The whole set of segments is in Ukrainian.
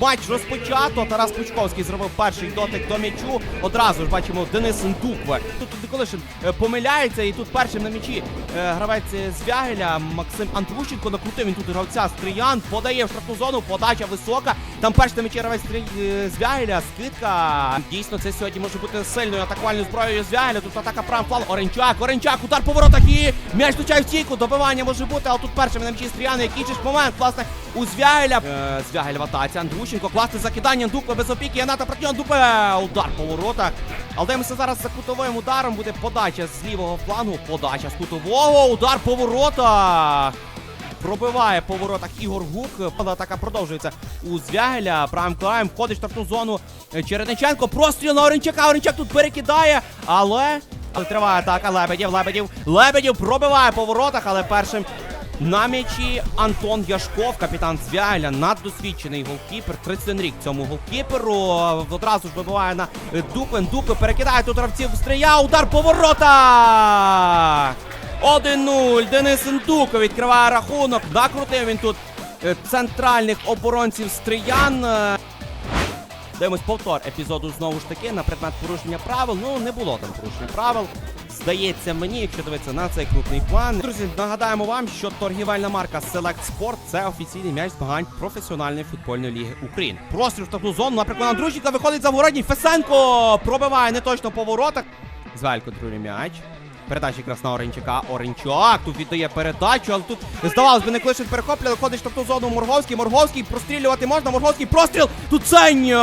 Матч розпочато. Тарас Пучковський зробив перший дотик до м'ячу. Одразу ж бачимо Денис Ндукве. Тут Николишин е, помиляється, і тут першим на м'ячі е, гравець з Вягеля Максим Антвущенко накрутив він тут гравця Стриян, подає в штрафну зону, подача висока. Там перший на м'ячі гравець е, з Вягеля, скидка. Дійсно, це сьогодні може бути сильною атакувальною зброєю з Вягеля. Тут атака правим флангом. Оренчак, Оренчак, удар по воротах і м'яч в стійку. Добивання може бути, але тут першим на м'ячі Стріян, який же ж момент, власне, у Звягеля. Е, Звягель в атаці. Андрущенко, класне закидання, Дукве без опіки, Яната партньон, Дукве, удар по воротах. Але дивимося зараз за кутовим ударом буде подача з лівого флангу, подача з кутового, удар по воротах. Пробиває по воротах Ігор Гук. Атака продовжується у Звягеля. Правим краєм входить в штрафну зону е, Чередниченко. Простріл на Оренчака. Оренчак тут перекидає, але. Але триває атака. Лебедів, Лебедів. Лебедів пробиває по воротах, але першим на м'ячі Антон Яшков, капітан Звягеля, наддосвідчений голкіпер. 31 рік цьому голкіперу. Одразу ж вибиває на е, Дуквен. Дуквен перекидає тут гравців Стрия. Удар по воротах! 1-0. Денис Індуко відкриває рахунок. Накрутив він тут е, центральних оборонців Стриян. Е, Дивимось повтор епізоду знову ж таки на предмет порушення правил. Ну не було там порушення правил. Здається мені, якщо дивитися на цей крупний план. Друзі, нагадаємо вам, що торгівельна марка Select Sport – це офіційний м'яч змагань професіональної футбольної ліги України. Простріл штрафну зону наприклад, Андрущенка виходить за воротній. Фесенко пробиває не точно по воротах. Зваль контролює м'яч. Передача якраз на Оренчака. Оренчак тут віддає передачу, але тут здавалось би не клишить перехоплює, виходить штрафну зону Морговський. Морговський прострілювати можна. Морговський простріл. Тут Цень.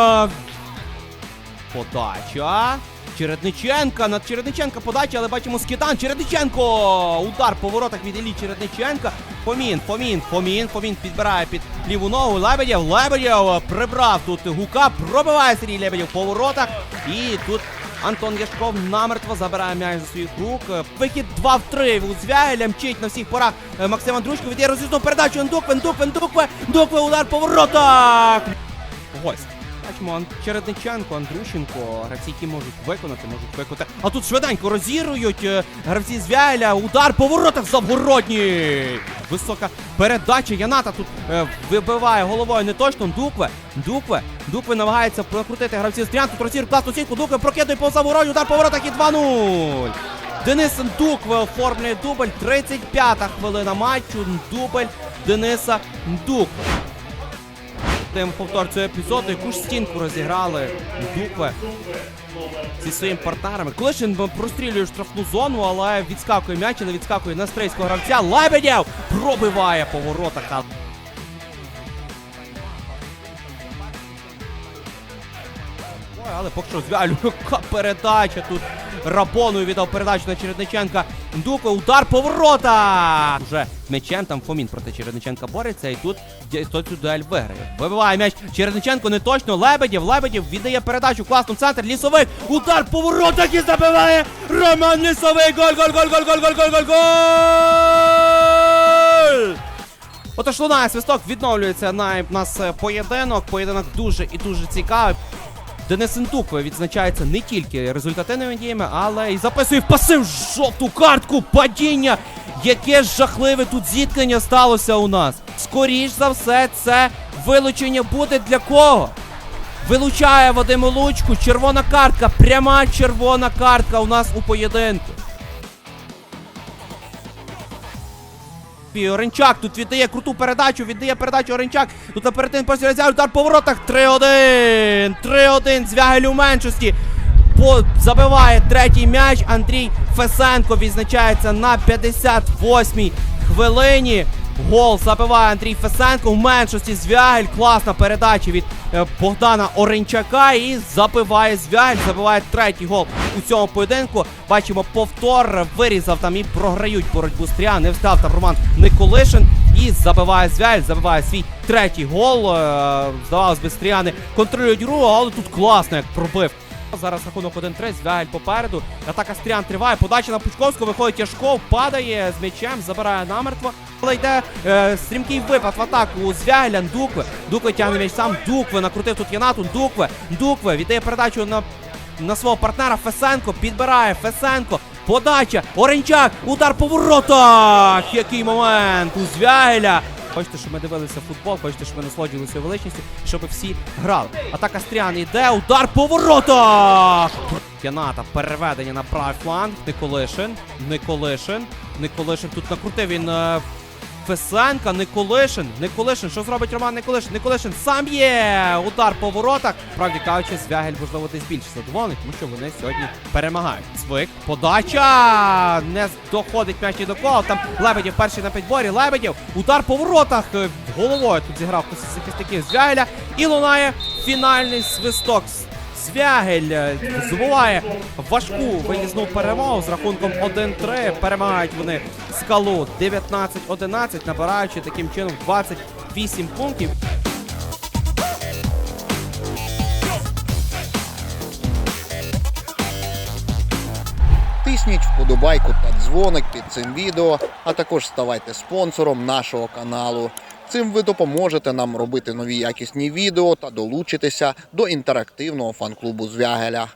Подача. Чередниченка. Над Чередниченка подача, але бачимо скидан. Чередниченко! Удар по воротах від Іллі Чередниченка. Фомін, Фомін, Фомін, Фомін підбирає під ліву ногу. Лебедєв, Лебедєв прибрав тут гука, пробиває Сергій Лебедєв по воротах. І тут Антон Яшков намертво забирає м'яч за своїх рук. Вихід 2 в 3 у Звягеля мчить на всіх порах Максим Андрушко. Віддає роз'їзну передачу. Ндукве, Ндукве, Ндукве, Ндукве, удар по воротах. Ось. Бачимо, Чередниченко, Андрющенко, гравці, які можуть виконати, можуть виконати. А тут швиденько розірують е, гравці з Вяля. Удар по воротах Завгородній. Висока передача. Яната тут е, вибиває головою не точно. Дукве. Дукве. Дукве намагається прокрутити гравців з Тріан. Тут розір класну сітку. Дукве прокидує по Завгороді. Удар по воротах і 2-0. Денис Ндукве оформлює дубль. 35-та хвилина матчу. Дубль Дениса Ндукве. Тим повтор цього епізоду, яку ж стінку розіграли Дукве зі своїми партнерами. Колишин прострілює штрафну зону, але відскакує м'яч, але відскакує на стрийського гравця. Лебедєв пробиває по воротах. але поки що яка передача тут. Рапоною віддав передачу на Чередниченка. Дуко, удар поворота! Уже м'ячем там Фомін проти Чередниченка бореться, і тут хто цю дуель виграє. Вибиває м'яч Чередниченко не точно. Лебедєв, Лебедєв віддає передачу класно центр. Лісовик. Удар по воротах і забиває Роман Лісовий. Голь, голь, голь, голь, голь, голь, голь, голь, голь! Отож лунає свисток, відновлюється на нас е, поєдинок. Поєдинок дуже і дуже цікавий. Денис Інтукве відзначається не тільки результативними діями, але й записує пасив жовту картку падіння. Яке ж жахливе тут зіткнення сталося у нас. Скоріш за все, це вилучення буде для кого? Вилучає Вадим Лучку, червона картка, пряма червона картка у нас у поєдинку. Оренчак тут віддає круту передачу, віддає передачу Оренчак. Тут наперед посі розяв удар по воротах. 3-1. 3-1. Звягель у меншості. По, забиває третій м'яч. Андрій Фесенко відзначається на 58-й хвилині. Гол забиває Андрій Фесенко. В меншості Звягель. Класна передача від е, Богдана Оренчака. І забиває Звягель. Забиває третій гол у цьому поєдинку. Бачимо повтор. Вирізав там і програють боротьбу Стріан. Не встав там Роман Николишин. І забиває Звягель. Забиває свій третій гол. Е, Здавалось би, Стріани контролюють гру, але тут класно як пробив. Зараз рахунок 1-3, Звягель попереду. Атака Стріан триває. Подача на Пучковського. Виходить Яшков, падає з м'ячем, забирає намертво. Але йде е, стрімкий випад в атаку у Звягеля. Дукве. Дукве тягне м'яч сам. Дукве накрутив тут Янату. Дукве. Дукве віддає передачу на, на свого партнера Фесенко. Підбирає Фесенко. Подача. Оренчак. Удар по воротах. Який момент у Звягеля. Хочете, щоб ми дивилися футбол, хочете, щоб ми насолоджувалися величністю, щоб всі грали. Атака Стріан йде, удар по воротах! П'яната, переведення на правий фланг. Николишин, Николишин, Николишин тут накрутив він е, Фесенка, Николишин, Николишин, що зробить Роман Николишин? Николишин сам є! Удар по воротах. Правді кажучи, Звягель, можливо, десь більше задоволений, тому що вони сьогодні перемагають. Звик, подача! Не доходить м'яч до кого. Там Лебедів перший на підборі. Лебедів, удар по воротах. Е, Головою тут зіграв захисників Звягеля. І лунає фінальний свисток. Звягель е, здобуває важку виїзну перемогу з рахунком 1-3. Перемагають вони скалу 19-11, набираючи таким чином 28 пунктів. Тисніть вподобайку та дзвоник під цим відео, а також ставайте спонсором нашого каналу. Цим ви допоможете нам робити нові якісні відео та долучитися до інтерактивного фан-клубу Звягеля.